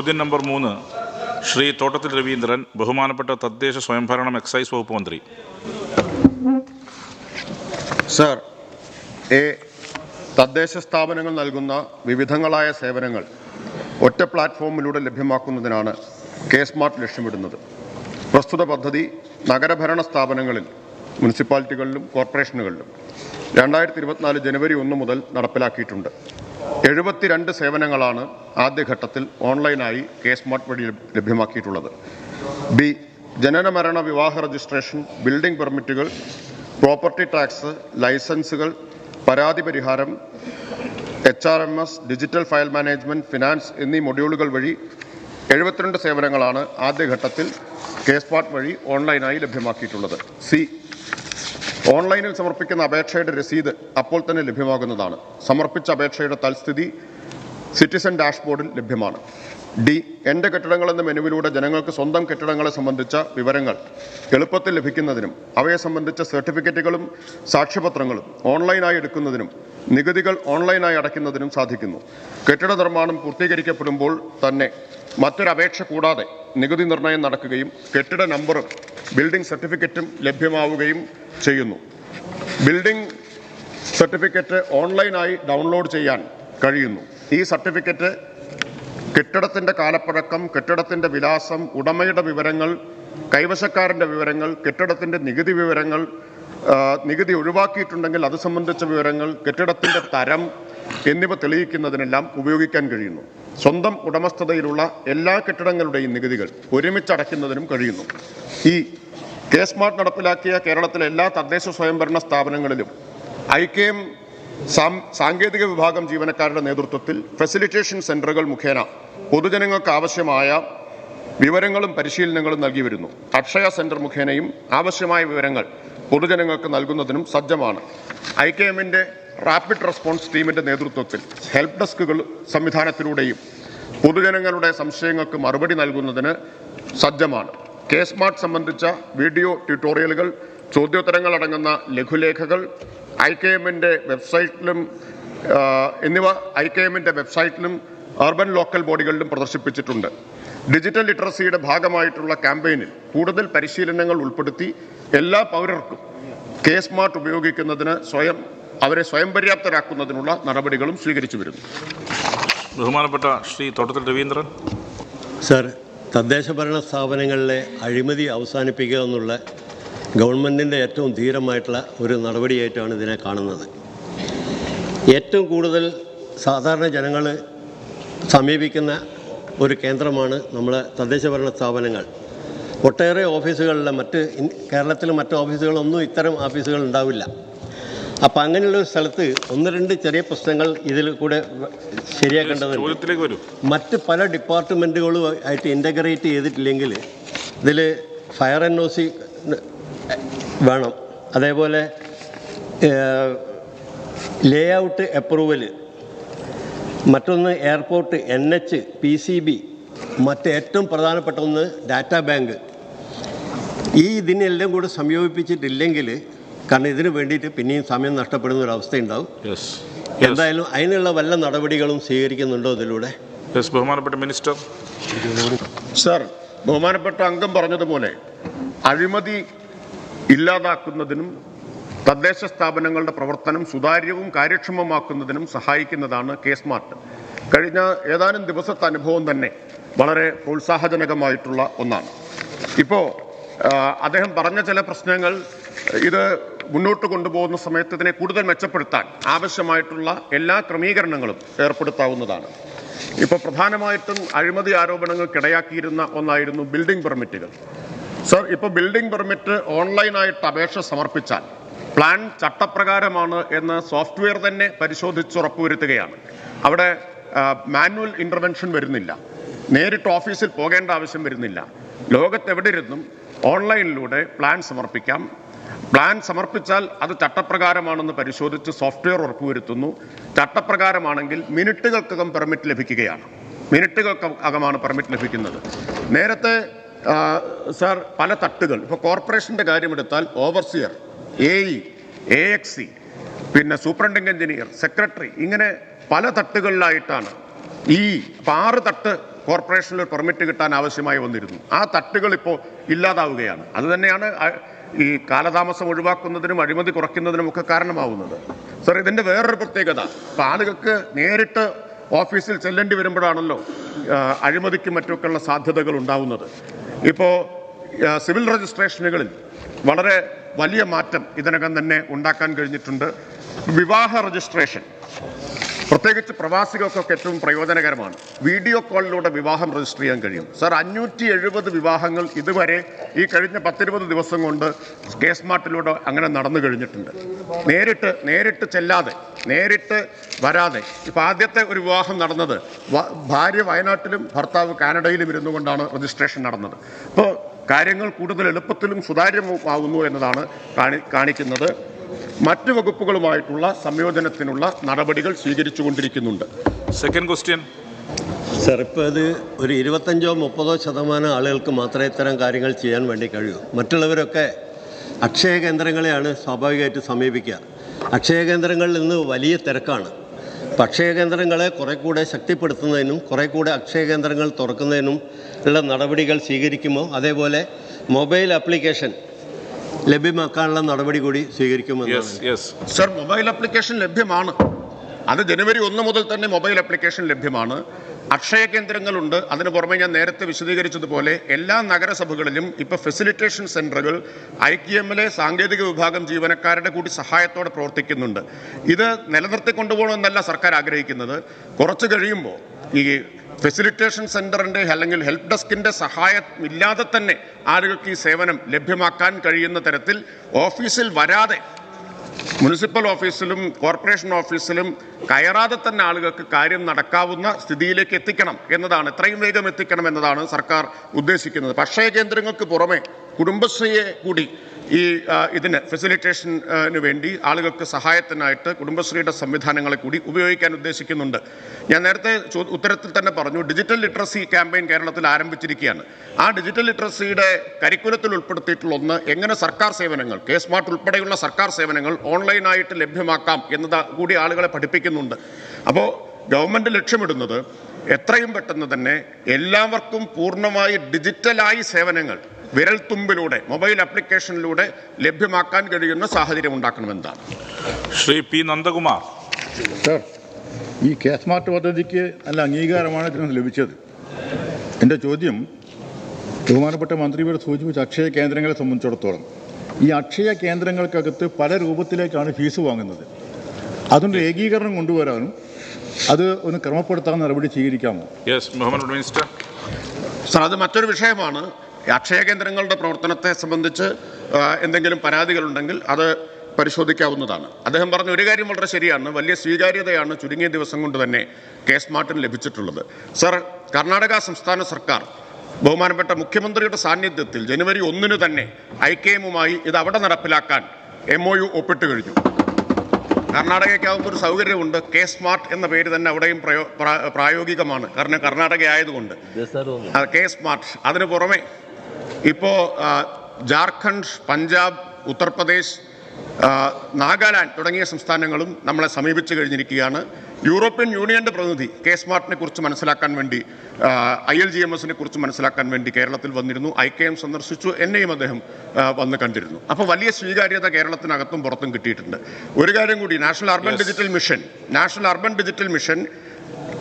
ചോദ്യം നമ്പർ മൂന്ന്. ശ്രീ തോട്ടത്തിൽ രവീന്ദ്രൻ ബഹുമാനപ്പെട്ട തദ്ദേശ സ്വയംഭരണം എക്സൈസ് വകുപ്പ് മന്ത്രി. സർ എ തദ്ദേശ സ്ഥാപനങ്ങൾ നൽകുന്ന വിവിധങ്ങളായ സേവനങ്ങൾ ഒറ്റ പ്ലാറ്റ്ഫോമിലൂടെ ലഭ്യമാക്കുന്നതിനാണ് കെ സ്മാർട്ട് ലക്ഷ്യമിടുന്നത്. പ്രസ്തുത പദ്ധതി നഗരഭരണ സ്ഥാപനങ്ങളിൽ മുനിസിപ്പാലിറ്റികളിലും കോർപ്പറേഷനുകളിലും രണ്ടായിരത്തി ഇരുപത്തിനാല് ജനുവരി ഒന്ന് മുതൽ നടപ്പിലാക്കിയിട്ടുണ്ട്. എഴുപത്തിരണ്ട് സേവനങ്ങളാണ് ആദ്യഘട്ടത്തിൽ ഓൺലൈനായി കെ സ്മാർട്ട് വഴി ലഭ്യമാക്കിയിട്ടുള്ളത്. ബി ജനന മരണ വിവാഹ രജിസ്ട്രേഷൻ ബിൽഡിംഗ് പെർമിറ്റുകൾ പ്രോപ്പർട്ടി ടാക്സ് ലൈസൻസുകൾ പരാതി പരിഹാരം H R M S digital file management finance എന്നീ മൊഡ്യൂളുകൾ വഴി എഴുപത്തിരണ്ട് സേവനങ്ങളാണ് ആദ്യഘട്ടത്തിൽ കെ സ്മാർട്ട് വഴി ഓൺലൈനായി ലഭ്യമാക്കിയിട്ടുള്ളത്. സി ഓൺലൈനിൽ സമർപ്പിക്കുന്ന അപേക്ഷയുടെ രസീത് അപ്പോൾ തന്നെ ലഭ്യമാകുന്നതാണ്. സമർപ്പിച്ച അപേക്ഷയുടെ തൽസ്ഥിതി സിറ്റിസൺ ഡാഷ്ബോർഡിൽ ലഭ്യമാണ്. ഡി എന്റെ കെട്ടിടങ്ങൾ എന്ന മെനുവിലൂടെ ജനങ്ങൾക്ക് സ്വന്തം കെട്ടിടങ്ങളെ സംബന്ധിച്ച വിവരങ്ങൾ എളുപ്പത്തിൽ ലഭിക്കുന്നതിനും അവയെ സംബന്ധിച്ച സർട്ടിഫിക്കറ്റുകളും സാക്ഷ്യപത്രങ്ങളും ഓൺലൈനായി എടുക്കുന്നതിനും നികുതികൾ ഓൺലൈനായി അടയ്ക്കുന്നതിനും സാധിക്കുന്നു. കെട്ടിട നിർമ്മാണം പൂർത്തീകരിക്കപ്പെടുമ്പോൾ തന്നെ മറ്റൊരപേക്ഷ കൂടാതെ നികുതി നിർണയം നടക്കുകയും കെട്ടിട നമ്പറും ബിൽഡിംഗ് സർട്ടിഫിക്കറ്റും ലഭ്യമാവുകയും ചെയ്യുന്നു. ബിൽഡിംഗ് സർട്ടിഫിക്കറ്റ് ഓൺലൈനായി ഡൗൺലോഡ് ചെയ്യാൻ കഴിയുന്നു. ഈ സർട്ടിഫിക്കറ്റ് കെട്ടിടത്തിന്റെ കാലപ്പഴക്കം കെട്ടിടത്തിന്റെ വിലാസം ഉടമയുടെ വിവരങ്ങൾ കൈവശക്കാരന്റെ വിവരങ്ങൾ കെട്ടിടത്തിന്റെ നികുതി വിവരങ്ങൾ നികുതി ഒഴിവാക്കിയിട്ടുണ്ടെങ്കിൽ അത് സംബന്ധിച്ച വിവരങ്ങൾ കെട്ടിടത്തിന്റെ തരം എന്നിവ തെളിയിക്കുന്നതിനെല്ലാം ഉപയോഗിക്കാൻ കഴിയുന്നു. സ്വന്തം ഉടമസ്ഥതയിലുള്ള എല്ലാ കെട്ടിടങ്ങളുടെയും നികുതികൾ ഒരുമിച്ചടയ്ക്കുന്നതിനും കഴിയുന്നു. ഈ കെ സ്മാർട്ട് നടപ്പിലാക്കിയ കേരളത്തിലെ എല്ലാ തദ്ദേശ സ്വയംഭരണ സ്ഥാപനങ്ങളിലും ഐ കെ എം സാം- സാങ്കേതിക വിഭാഗം ജീവനക്കാരുടെ നേതൃത്വത്തിൽ ഫെസിലിറ്റേഷൻ സെന്ററുകൾ മുഖേന പൊതുജനങ്ങൾക്ക് ആവശ്യമായ വിവരങ്ങളും പരിശീലനങ്ങളും നൽകി വരുന്നു. അക്ഷയ സെന്റർ മുഖേനയും ആവശ്യമായ വിവരങ്ങൾ പൊതുജനങ്ങൾക്ക് നൽകുന്നതിനും സജ്ജമാണ്. ഐ കെ എമ്മിന്റെ റാപ്പിഡ് റെസ്പോൺസ് ടീമിന്റെ നേതൃത്വത്തിൽ ഹെൽപ്പ് ഡെസ്കുകൾ സംവിധാനത്തിലൂടെയും പൊതുജനങ്ങളുടെ സംശയങ്ങൾക്ക് മറുപടി നൽകുന്നതിന് സജ്ജമാണ്. കെ സ്മാർട്ട് സംബന്ധിച്ച വീഡിയോ ട്യൂട്ടോറിയലുകൾ ചോദ്യോത്തരങ്ങൾ അടങ്ങുന്ന ലഘുലേഖകൾ ഐ കെ എമ്മിന്റെ വെബ്സൈറ്റിലും എന്നിവ ഐ കെ എമ്മിന്റെ വെബ്സൈറ്റിലും അർബൻ ലോക്കൽ ബോഡികളിലും പ്രദർശിപ്പിച്ചിട്ടുണ്ട്. ഡിജിറ്റൽ ലിറ്ററസിയുടെ ഭാഗമായിട്ടുള്ള ക്യാമ്പയിനിൽ കൂടുതൽ പരിശീലനങ്ങൾ ഉൾപ്പെടുത്തി എല്ലാ പൗരർക്കും കെ സ്മാർട്ട് ഉപയോഗിക്കുന്നതിന് സ്വയം അവരെ സ്വയം പര്യാപ്തരാക്കുന്നതിനുള്ള നടപടികളും സ്വീകരിച്ചു വരുന്നു. ബഹുമാനപ്പെട്ട ശ്രീ തോട്ടത്തിൽ രവീന്ദ്രൻ. സർ തദ്ദേശ ഭരണ സ്ഥാപനങ്ങളിലെ അഴിമതി അവസാനിപ്പിക്കുക എന്നുള്ള ഗവൺമെന്റിന്റെ ഏറ്റവും ധീരമായിട്ടുള്ള ഒരു നടപടിയായിട്ടാണ് ഇതിനെ കാണുന്നത്. ഏറ്റവും കൂടുതൽ സാധാരണ ജനങ്ങൾ സമീപിക്കുന്ന ഒരു കേന്ദ്രമാണ് നമ്മളെ തദ്ദേശ ഭരണ സ്ഥാപനങ്ങൾ. ഒട്ടേറെ ഓഫീസുകളിലെ മറ്റ് കേരളത്തിലെ മറ്റ് ഓഫീസുകളൊന്നും ഇത്തരം ഓഫീസുകൾ ഉണ്ടാവില്ല. അപ്പോൾ അങ്ങനെയുള്ള ഒരു സ്ഥലത്ത് ഒന്ന് രണ്ട് ചെറിയ പ്രശ്നങ്ങൾ ഇതിൽ കൂടെ ശരിയാക്കേണ്ടതുണ്ട്. വരൂ. മറ്റ് പല ഡിപ്പാർട്ട്മെന്റുകളും ആയിട്ട് ഇന്റഗ്രേറ്റ് ചെയ്തിട്ടില്ലെങ്കിൽ ഇതിൽ ഫയർ എൻ ഒ സി വേണം. അതേപോലെ ലേ ഔട്ട് അപ്രൂവൽ മറ്റൊന്ന് airport N H P C B മറ്റ് ഏറ്റവും പ്രധാനപ്പെട്ട ഒന്ന് ഡാറ്റാ ബാങ്ക് ഈ ഇതിനെല്ലാം കൂടെ സംയോജിപ്പിച്ചിട്ടില്ലെങ്കിൽ കാരണം ഇതിന് വേണ്ടിയിട്ട് പിന്നെയും സമയം നഷ്ടപ്പെടുന്ന ഒരു അവസ്ഥയുണ്ടാവും. യെസ് എന്തായാലും അതിനുള്ള വല്ല നടപടികളും സ്വീകരിക്കുന്നുണ്ടോ ഇതിലൂടെ? യെസ് ബഹുമാനപ്പെട്ട മിനിസ്റ്റർ. സർ ബഹുമാനപ്പെട്ട അംഗം പറഞ്ഞതുപോലെ അഴിമതി ഇല്ലാതാക്കുന്നതിനും തദ്ദേശ സ്ഥാപനങ്ങളുടെ പ്രവർത്തനം സുതാര്യവും കാര്യക്ഷമമാക്കുന്നതിനും സഹായിക്കുന്നതാണ് കെ സ്മാർട്ട്. കഴിഞ്ഞ ഏതാനും ദിവസത്തെ അനുഭവം തന്നെ വളരെ പ്രോത്സാഹജനകമായിട്ടുള്ള ഒന്നാണ്. ഇപ്പോൾ അദ്ദേഹം പറഞ്ഞ ചില പ്രശ്നങ്ങൾ ഇത് മുന്നോട്ട് കൊണ്ടുപോകുന്ന സമയത്ത് ഇതിനെ കൂടുതൽ മെച്ചപ്പെടുത്താൻ ആവശ്യമായിട്ടുള്ള എല്ലാ ക്രമീകരണങ്ങളും ഏർപ്പെടുത്താവുന്നതാണ്. ഇപ്പോൾ പ്രധാനമായിട്ടും അഴിമതി ആരോപണങ്ങൾക്കിടയാക്കിയിരുന്ന ഒന്നായിരുന്നു ബിൽഡിംഗ് പെർമിറ്റുകൾ. സർ ഇപ്പോൾ ബിൽഡിംഗ് പെർമിറ്റ് ഓൺലൈനായിട്ട് അപേക്ഷ സമർപ്പിച്ചാൽ പ്ലാൻ ചട്ടപ്രകാരമാണ് എന്ന് സോഫ്റ്റ്വെയർ തന്നെ പരിശോധിച്ച് ഉറപ്പുവരുത്തുകയാണ് അവിടെ മാനുവൽ ഇന്റർവെൻഷൻ വരുന്നില്ല. നേരിട്ട് ഓഫീസിൽ പോകേണ്ട ആവശ്യം വരുന്നില്ല. ലോകത്തെവിടെയിരുന്നും ഓൺലൈനിലൂടെ പ്ലാൻ സമർപ്പിക്കാം. പ്ലാൻ സമർപ്പിച്ചാൽ അത് ചട്ടപ്രകാരമാണെന്ന് പരിശോധിച്ച് സോഫ്റ്റ്വെയർ ഉറപ്പുവരുത്തുന്നു. ചട്ടപ്രകാരമാണെങ്കിൽ മിനിറ്റുകൾക്കകം പെർമിറ്റ് ലഭിക്കുകയാണ്. മിനിറ്റുകൾക്ക് അകമാണ് പെർമിറ്റ് ലഭിക്കുന്നത്. നേരത്തെ സർ പല തട്ടുകൾ. ഇപ്പോൾ കോർപ്പറേഷന്റെ കാര്യമെടുത്താൽ overseer A E A X C പിന്നെ സൂപ്രണ്ടിങ് എഞ്ചിനീയർ സെക്രട്ടറി ഇങ്ങനെ പല തട്ടുകളിലായിട്ടാണ് ഈ ആറ് തട്ട് കോർപ്പറേഷനിൽ പെർമിറ്റ് കിട്ടാൻ ആവശ്യമായി വന്നിരുന്നു. ആ തട്ടുകൾ ഇപ്പോൾ ഇല്ലാതാവുകയാണ്. അതുതന്നെയാണ് ഈ കാലതാമസം ഒഴിവാക്കുന്നതിനും അഴിമതി കുറയ്ക്കുന്നതിനും ഒക്കെ കാരണമാവുന്നത്. സർ ഇതിന്റെ വേറൊരു പ്രത്യേകത ഇപ്പം ആളുകൾക്ക് നേരിട്ട് ഓഫീസിൽ ചെല്ലേണ്ടി വരുമ്പോഴാണല്ലോ അഴിമതിക്കും അഴിമതിക്കും മറ്റുമൊക്കെയുള്ള സാധ്യതകൾ ഉണ്ടാവുന്നത്. ഇപ്പോൾ സിവിൽ രജിസ്ട്രേഷനുകളിൽ വളരെ വലിയ മാറ്റം ഇതിനകം തന്നെ ഉണ്ടാക്കാൻ കഴിഞ്ഞിട്ടുണ്ട്. വിവാഹ രജിസ്ട്രേഷൻ പ്രത്യേകിച്ച് പ്രവാസികൾക്കൊക്കെ ഏറ്റവും പ്രയോജനകരമാണ്. വീഡിയോ കോളിലൂടെ വിവാഹം രജിസ്റ്റർ ചെയ്യാൻ കഴിയും. സർ അഞ്ഞൂറ്റി എഴുപത് വിവാഹങ്ങൾ ഇതുവരെ ഈ കഴിഞ്ഞ പത്തിരുപത് ദിവസം കൊണ്ട് കെ സ്മാർട്ടിലൂടെ അങ്ങനെ നടന്നു കഴിഞ്ഞിട്ടുണ്ട്. നേരിട്ട് നേരിട്ട് ചെല്ലാതെ നേരിട്ട് വരാതെ. ഇപ്പോൾ ആദ്യത്തെ ഒരു വിവാഹം നടന്നത് ഭാര്യ വയനാട്ടിലും ഭർത്താവ് കാനഡയിലും ഇരുന്നു കൊണ്ടാണ് രജിസ്ട്രേഷൻ നടന്നത്. അപ്പോൾ കാര്യങ്ങൾ കൂടുതൽ എളുപ്പത്തിലും സുതാര്യമാവുന്നു എന്നതാണ് കാണി കാണിക്കുന്നത്. മറ്റു വകുപ്പുകളുമായിട്ടുള്ള സംയോജനത്തിനുള്ള നടപടികൾ സ്വീകരിച്ചുകൊണ്ടിരിക്കുന്നുണ്ട്. സെക്കൻഡ് ക്വസ്റ്റ്യൻ സർ ഇപ്പോൾ ഇത് ഒരു ഇരുപത്തഞ്ചോ മുപ്പതോ ശതമാനം ആളുകൾക്ക് മാത്രമേ ഇത്തരം കാര്യങ്ങൾ ചെയ്യാൻ വേണ്ടി കഴിയൂ. മറ്റുള്ളവരൊക്കെ അക്ഷയ കേന്ദ്രങ്ങളെയാണ് സ്വാഭാവികമായിട്ട് സമീപിക്കുക. അക്ഷയ കേന്ദ്രങ്ങളിൽ നിന്ന് വലിയ തിരക്കാണ്. അപ്പം അക്ഷയ കേന്ദ്രങ്ങളെ കുറെ കൂടെ ശക്തിപ്പെടുത്തുന്നതിനും കുറെ കൂടെ അക്ഷയ കേന്ദ്രങ്ങൾ തുറക്കുന്നതിനും ഉള്ള നടപടികൾ സ്വീകരിക്കുമോ അതേപോലെ മൊബൈൽ ആപ്ലിക്കേഷൻ ലഭ്യമാക്കാനുള്ള നടപടി കൂടി സ്വീകരിക്കുമെന്ന് yes yes sir mobile application ലഭ്യമാണ്. അത് ജനുവരി ഒന്ന് മുതൽ തന്നെ മൊബൈൽ ആപ്ലിക്കേഷൻ ലഭ്യമാണ്. അക്ഷയ കേന്ദ്രങ്ങളുണ്ട്. അതിന് പുറമെ ഞാൻ നേരത്തെ വിശദീകരിച്ചതുപോലെ എല്ലാ നഗരസഭകളിലും ഇപ്പോൾ ഫെസിലിറ്റേഷൻ സെന്ററുകൾ ഐ ക്യു എമ്മിലെ സാങ്കേതിക വിഭാഗം ജീവനക്കാരുടെ കൂടി സഹായത്തോടെ പ്രവർത്തിക്കുന്നുണ്ട്. ഇത് നിലനിർത്തിക്കൊണ്ടുപോകണമെന്നല്ല സർക്കാർ ആഗ്രഹിക്കുന്നത്. കുറച്ച് കഴിയുമ്പോൾ ഈ ഫെസിലിറ്റേഷൻ സെന്ററിന്റെ അല്ലെങ്കിൽ ഹെൽപ്പ് ഡെസ്കിന്റെ സഹായം ഇല്ലാതെ തന്നെ ആളുകൾക്ക് ഈ സേവനം ലഭ്യമാക്കാൻ കഴിയുന്ന തരത്തിൽ ഓഫീസിൽ വരാതെ മുനിസിപ്പൽ ഓഫീസിലും കോർപ്പറേഷൻ ഓഫീസിലും കയറാതെ തന്നെ ആളുകൾക്ക് കാര്യം നടക്കാവുന്ന സ്ഥിതിയിലേക്ക് എത്തിക്കണം എന്നതാണ് എത്രയും വേഗം എത്തിക്കണം എന്നതാണ് സർക്കാർ ഉദ്ദേശിക്കുന്നത്. പക്ഷേ കേന്ദ്രങ്ങൾക്ക് പുറമെ കുടുംബശ്രീയെ കൂടി ഈ ഇതിന് ഫെസിലിറ്റേഷന് വേണ്ടി ആളുകൾക്ക് സഹായത്തിനായിട്ട് കുടുംബശ്രീയുടെ സംവിധാനങ്ങളെ കൂടി ഉപയോഗിക്കാൻ ഉദ്ദേശിക്കുന്നുണ്ട്. ഞാൻ നേരത്തെ ഉത്തരത്തിൽ തന്നെ പറഞ്ഞു ഡിജിറ്റൽ ലിറ്ററസി ക്യാമ്പയിൻ കേരളത്തിൽ ആരംഭിച്ചിരിക്കുകയാണ്. ആ ഡിജിറ്റൽ ലിറ്ററസിയുടെ കരിക്കുലത്തിൽ ഉൾപ്പെടുത്തിയിട്ടുള്ള ഒന്ന് എങ്ങനെ സർക്കാർ സേവനങ്ങൾ കെ സ്മാർട്ട് ഉൾപ്പെടെയുള്ള സർക്കാർ സേവനങ്ങൾ ഓൺലൈനായിട്ട് ലഭ്യമാക്കാം എന്നത് കൂടി ആളുകളെ പഠിപ്പിക്കുന്നുണ്ട്. അപ്പോൾ ഗവൺമെന്റ് ലക്ഷ്യമിടുന്നത് എത്രയും പെട്ടെന്ന് തന്നെ എല്ലാവർക്കും പൂർണമായി ഡിജിറ്റലായി സേവനങ്ങൾ വിരൽത്തുമ്പിലൂടെ മൊബൈൽ ആപ്ലിക്കേഷനിലൂടെ ലഭ്യമാക്കാൻ കഴിയുന്ന സാഹചര്യം ഉണ്ടാക്കണമെന്നാണ്. ശ്രീ പി നന്ദകുമാർ. സർ ഈ കെ സ്മാർട്ട് പദ്ധതിക്ക് നല്ല അംഗീകാരമാണ് ഇതിന് ലഭിച്ചത്. എന്റെ ചോദ്യം ബഹുമാനപ്പെട്ട മന്ത്രിയോട് സൂചിപ്പിച്ച അക്ഷയ കേന്ദ്രങ്ങളെ സംബന്ധിച്ചിടത്തോളം. ഈ അക്ഷയ കേന്ദ്രങ്ങൾക്കകത്ത് പല രൂപത്തിലേക്കാണ് ഫീസ് വാങ്ങുന്നത്. അതുകൊണ്ട് ഏകീകരണം കൊണ്ടുവരാനും അത് ഒന്ന് ക്രമപ്പെടുത്താൻ നടപടി സ്വീകരിക്കാമോ? Yes minister. സർ അത് മറ്റൊരു വിഷയമാണ്. അക്ഷയ കേന്ദ്രങ്ങളുടെ പ്രവർത്തനത്തെ സംബന്ധിച്ച് എന്തെങ്കിലും പരാതികളുണ്ടെങ്കിൽ അത് പരിശോധിക്കാവുന്നതാണ്. അദ്ദേഹം പറഞ്ഞ ഒരു കാര്യം വളരെ ശരിയാണ്. വലിയ സ്വീകാര്യതയാണ് ചുരുങ്ങിയ ദിവസം കൊണ്ട് തന്നെ കെ സ്മാർട്ടിന് ലഭിച്ചിട്ടുള്ളത്. സർ കർണാടക സംസ്ഥാന സർക്കാർ ബഹുമാനപ്പെട്ട മുഖ്യമന്ത്രിയുടെ സാന്നിധ്യത്തിൽ ജനുവരി ഒന്നിന് തന്നെ ഐ കെ എമ്മുമായി ഇത് അവിടെ നടപ്പിലാക്കാൻ എം ഒ യു ഒപ്പിട്ട് കഴിഞ്ഞു. കർണാടകയ്ക്കാവുമ്പോൾ ഒരു സൗകര്യമുണ്ട്. കെ സ്മാർട്ട് എന്ന പേര് തന്നെ അവിടെയും പ്രായോഗികമാണ്. കാരണം കർണാടക ആയതുകൊണ്ട് കെ സ്മാർട്ട്. അതിന് പുറമെ ഇപ്പോൾ ജാർഖണ്ഡ് പഞ്ചാബ് ഉത്തർപ്രദേശ് നാഗാലാൻഡ് തുടങ്ങിയ സംസ്ഥാനങ്ങളും നമ്മളെ സമീപിച്ചു കഴിഞ്ഞിരിക്കുകയാണ്. യൂറോപ്യൻ യൂണിയന്റെ പ്രതിനിധി കെ സ്മാർട്ടിനെ കുറിച്ച് മനസ്സിലാക്കാൻ വേണ്ടി ഐ എൽ ജി എം എസിനെ കുറിച്ച് മനസ്സിലാക്കാൻ വേണ്ടി കേരളത്തിൽ വന്നിരുന്നു. ഐ കെ എം സന്ദർശിച്ചു. എന്നെയും അദ്ദേഹം വന്ന് കണ്ടിരുന്നു. അപ്പോൾ വലിയ സ്വീകാര്യത കേരളത്തിനകത്തും പുറത്തും കിട്ടിയിട്ടുണ്ട്. ഒരു കാര്യം കൂടി national urban digital mission national urban digital mission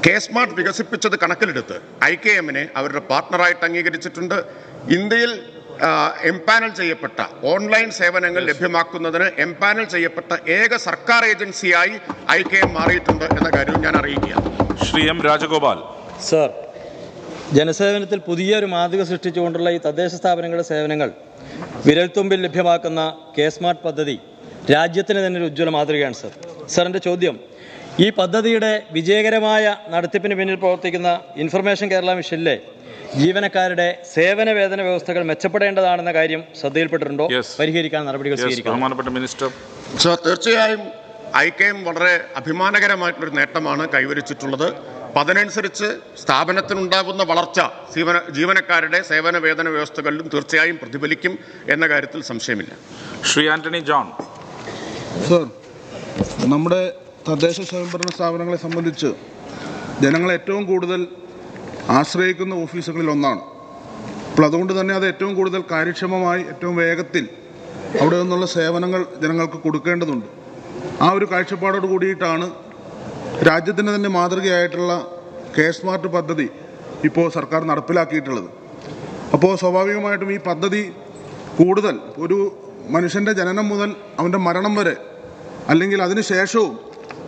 K smart വികസിപ്പിച്ചത് കണക്കിലെടുത്ത് ഐ കെ എമ്മിനെ അവരുടെ പാർട്ട്ണറായിട്ട് അംഗീകരിച്ചിട്ടുണ്ട്. ഇന്ത്യയിൽ എംപാനൽ ചെയ്യപ്പെട്ട ഓൺലൈൻ സേവനങ്ങൾ ലഭ്യമാക്കുന്നതിന് എംപാനൽ ചെയ്യപ്പെട്ട ഏക സർക്കാർ ഏജൻസിയായി ഐ കെ എം മാറിയിട്ടുണ്ട് എന്ന കാര്യവും ഞാൻ അറിയിക്കുക ശ്രീ എം രാജഗോപാൽ. സർ ജനസേവനത്തിൽ പുതിയൊരു മാതൃക സൃഷ്ടിച്ചുകൊണ്ടുള്ള ഈ തദ്ദേശ സ്ഥാപനങ്ങളുടെ സേവനങ്ങൾ വിരൽത്തുമ്പിൽ ലഭ്യമാക്കുന്ന കെ സ്മാർട്ട് പദ്ധതി രാജ്യത്തിന് തന്നെ ഒരു ഉജ്ജ്വല മാതൃകയാണ് സർ. സർ എന്റെ ചോദ്യം ഈ പദ്ധതിയുടെ വിജയകരമായ നടത്തിപ്പിന് പിന്നിൽ പ്രവർത്തിക്കുന്ന ഇൻഫർമേഷൻ കേരള മിഷനിലെ ജീവനക്കാരുടെ സേവന വേതന വ്യവസ്ഥകൾ മെച്ചപ്പെടേണ്ടതാണെന്ന കാര്യം ശ്രദ്ധയിൽപ്പെട്ടിട്ടുണ്ടോ? പരിഹരിക്കാൻ നടപടികൾ സ്വീകരിക്കും ബഹുമാനപ്പെട്ട മിനിസ്റ്റർ. സോ തീർച്ചയായും ഐ കെ എം വളരെ അഭിമാനകരമായിട്ടുള്ളൊരു നേട്ടമാണ് കൈവരിച്ചിട്ടുള്ളത്. അപ്പം അതനുസരിച്ച് സ്ഥാപനത്തിനുണ്ടാകുന്ന വളർച്ച ജീവന ജീവനക്കാരുടെ സേവന വേതന വ്യവസ്ഥകളിലും തീർച്ചയായും പ്രതിഫലിക്കും എന്ന കാര്യത്തിൽ സംശയമില്ല. ശ്രീ ആന്റണി ജോൺ. സർ നമ്മുടെ തദ്ദേശ സ്വയംഭരണ സ്ഥാപനങ്ങളെ സംബന്ധിച്ച് ജനങ്ങൾ ഏറ്റവും കൂടുതൽ ആശ്രയിക്കുന്ന ഓഫീസുകളിൽ ഒന്നാണ്. അപ്പോൾ അതുകൊണ്ട് തന്നെ അത് ഏറ്റവും കൂടുതൽ കാര്യക്ഷമമായി ഏറ്റവും വേഗത്തിൽ അവിടെ നിന്നുള്ള സേവനങ്ങൾ ജനങ്ങൾക്ക് കൊടുക്കേണ്ടതുണ്ട്. ആ ഒരു കാഴ്ചപ്പാടോട് കൂടിയിട്ടാണ് രാജ്യത്തിന് തന്നെ മാതൃകയായിട്ടുള്ള കെ സ്മാർട്ട് പദ്ധതി ഇപ്പോൾ സർക്കാർ നടപ്പിലാക്കിയിട്ടുള്ളത്. അപ്പോൾ സ്വാഭാവികമായിട്ടും ഈ പദ്ധതി കൂടുതൽ ഒരു മനുഷ്യന്റെ ജനനം മുതൽ അവന്റെ മരണം വരെ അല്ലെങ്കിൽ അതിന് ശേഷവും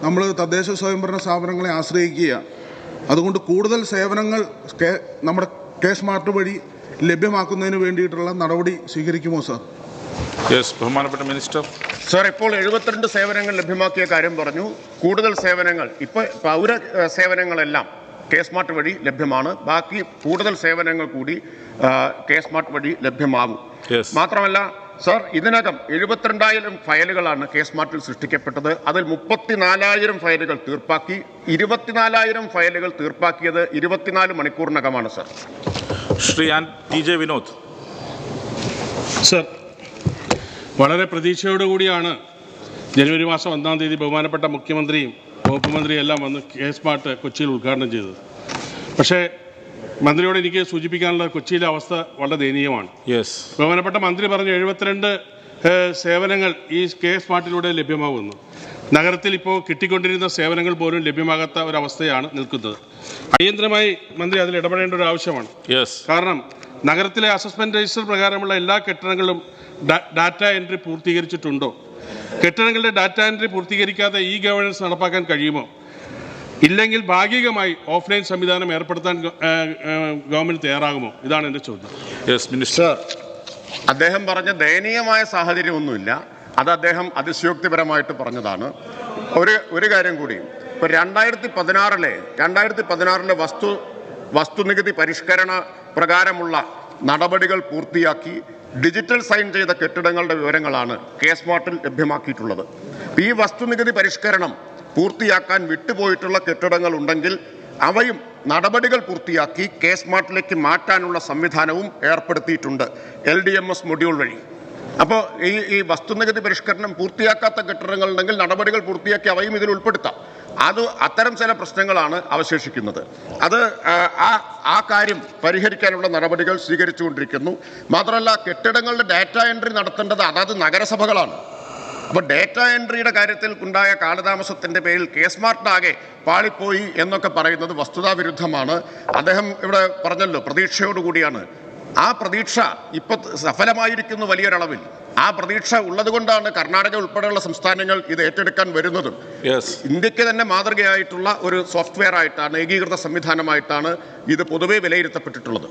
നമ്മൾ തദ്ദേശ സ്വയംഭരണ സ്ഥാപനങ്ങളെ ആശ്രയിക്കുക. അതുകൊണ്ട് കൂടുതൽ സേവനങ്ങൾ നമ്മുടെ കെ സ്മാർട്ട് വഴി ലഭ്യമാക്കുന്നതിന് വേണ്ടിയിട്ടുള്ള നടപടി സ്വീകരിക്കുമോ സാർ? യെസ് ബഹുമാനപ്പെട്ട മിനിസ്റ്റർ. സാർ ഇപ്പോൾ എഴുപത്തിരണ്ട് സേവനങ്ങൾ ലഭ്യമാക്കിയ കാര്യം പറഞ്ഞു. കൂടുതൽ സേവനങ്ങൾ ഇപ്പോൾ പൗര സേവനങ്ങളെല്ലാം കെ സ്മാർട്ട് വഴി ലഭ്യമാണ്. ബാക്കി കൂടുതൽ സേവനങ്ങൾ കൂടി കെ സ്മാർട്ട് വഴി ലഭ്യമാകും. മാത്രമല്ല സർ ഇതിനകം എഴുപത്തിരണ്ടായിരം ഫയലുകളാണ് കേസ് മാർട്ടിൽ സൃഷ്ടിക്കപ്പെട്ടത്. അതിൽ മുപ്പത്തിനാലായിരം ഫയലുകൾ തീർപ്പാക്കി. ഇരുപത്തിനാലായിരം ഫയലുകൾ തീർപ്പാക്കിയത് ഇരുപത്തിനാല് മണിക്കൂറിനകമാണ് sir. Shri an T J Vinod. Sir വളരെ പ്രതീക്ഷയോടുകൂടിയാണ് ജനുവരി മാസം ഒന്നാം തീയതി ബഹുമാനപ്പെട്ട മുഖ്യമന്ത്രിയും വകുപ്പ് മന്ത്രിയും എല്ലാം വന്ന് കേസ് മാർട്ട് കൊച്ചിയിൽ ഉദ്ഘാടനം ചെയ്തത്. പക്ഷേ മന്ത്രിയോട് എനിക്ക് സൂചിപ്പിക്കാനുള്ള കൊച്ചിയിലെ അവസ്ഥ വളരെ ദയനീയമാണ്. യെസ് ബഹുമാനപ്പെട്ട മന്ത്രി പറഞ്ഞു എഴുപത്തിരണ്ട് സേവനങ്ങൾ ഈ കെ സ്മാർട്ടിലൂടെ ലഭ്യമാകുന്നു. നഗരത്തിൽ ഇപ്പോൾ കിട്ടിക്കൊണ്ടിരുന്ന സേവനങ്ങൾ പോലും ലഭ്യമാകാത്ത ഒരവസ്ഥയാണ് നിൽക്കുന്നത്. അടിയന്തരമായി മന്ത്രി അതിൽ ഇടപെടേണ്ട ഒരു ആവശ്യമാണ്. യെസ് കാരണം നഗരത്തിലെ അസസ്മെന്റ് രജിസ്റ്റർ പ്രകാരമുള്ള എല്ലാ കെട്ടിടങ്ങളും ഡാറ്റ എൻട്രി പൂർത്തീകരിച്ചിട്ടുണ്ടോ? കെട്ടിടങ്ങളുടെ ഡാറ്റ എൻട്രി പൂർത്തീകരിക്കാതെ ഇ ഗവേണൻസ് നടപ്പാക്കാൻ കഴിയുമോ? ഇല്ലെങ്കിൽ ഭാഗികമായി ഓഫ്ലൈൻ സംവിധാനം ഏർപ്പെടുത്താൻ ഗവൺമെന്റ് തയ്യാറാകുമോ? ഇതാണ് എന്റെ ചോദ്യം. യെസ് മിനിസ്റ്റർ അദ്ദേഹം പറഞ്ഞ ദയനീയമായ സാഹചര്യം ഒന്നുമില്ല അത് അദ്ദേഹം അതിശയോക്തിപരമായിട്ട് പറഞ്ഞതാണ്. ഒരു ഒരു കാര്യം കൂടി. ഇപ്പോൾ രണ്ടായിരത്തി പതിനാറിലെ രണ്ടായിരത്തി പതിനാറിലെ വസ്തു വസ്തുനികുതി പരിഷ്കരണ പ്രകാരമുള്ള നടപടികൾ പൂർത്തിയാക്കി ഡിജിറ്റൽ സൈൻ ചെയ്ത കെട്ടിടങ്ങളുടെ വിവരങ്ങളാണ് കെ സ്മാർട്ടിൽ ലഭ്യമാക്കിയിട്ടുള്ളത്. ഈ വസ്തുനികുതി പരിഷ്കരണം പൂർത്തിയാക്കാൻ വിട്ടുപോയിട്ടുള്ള കെട്ടിടങ്ങൾ ഉണ്ടെങ്കിൽ അവയും നടപടികൾ പൂർത്തിയാക്കി കെ സ്മാർട്ടിലേക്ക് മാറ്റാനുള്ള സംവിധാനവും ഏർപ്പെടുത്തിയിട്ടുണ്ട്. L D M S module വഴി. അപ്പോൾ ഈ ഈ വസ്തുനികുതി പരിഷ്കരണം പൂർത്തിയാക്കാത്ത കെട്ടിടങ്ങൾ ഉണ്ടെങ്കിൽ നടപടികൾ പൂർത്തിയാക്കി അവയും ഇതിൽ ഉൾപ്പെടുത്താം. അത് അത്തരം ചില പ്രശ്നങ്ങളാണ് അവശേഷിക്കുന്നത്. അത് ആ, ആ കാര്യം പരിഹരിക്കാനുള്ള നടപടികൾ സ്വീകരിച്ചുകൊണ്ടിരിക്കുന്നു. മാത്രമല്ല കെട്ടിടങ്ങളുടെ ഡാറ്റ എൻട്രി നടത്തേണ്ടത് അതാത് നഗരസഭകളാണ്. അപ്പോൾ ഡേറ്റ എൻട്രിയുടെ കാര്യത്തിൽ ഉണ്ടായ കാലതാമസത്തിന്റെ പേരിൽ കെ സ്മാർട്ടാകെ പാളിപ്പോയി എന്നൊക്കെ പറയുന്നത് വസ്തുതാവിരുദ്ധമാണ്. അദ്ദേഹം ഇവിടെ പറഞ്ഞല്ലോ പ്രതീക്ഷയോടുകൂടിയാണ്. ആ പ്രതീക്ഷ ഇപ്പൊ സഫലമായിരിക്കുന്നു വലിയൊരളവിൽ. ആ പ്രതീക്ഷ ഉള്ളതുകൊണ്ടാണ് കർണാടക ഉൾപ്പെടെയുള്ള സംസ്ഥാനങ്ങൾ ഇത് ഏറ്റെടുക്കാൻ വരുന്നതും. ഇന്ത്യയ്ക്ക് തന്നെ മാതൃകയായിട്ടുള്ള ഒരു സോഫ്റ്റ്വെയർ ആയിട്ടാണ് ഏകീകൃത സംവിധാനമായിട്ടാണ് ഇത് പൊതുവെ വിലയിരുത്തപ്പെട്ടിട്ടുള്ളത്.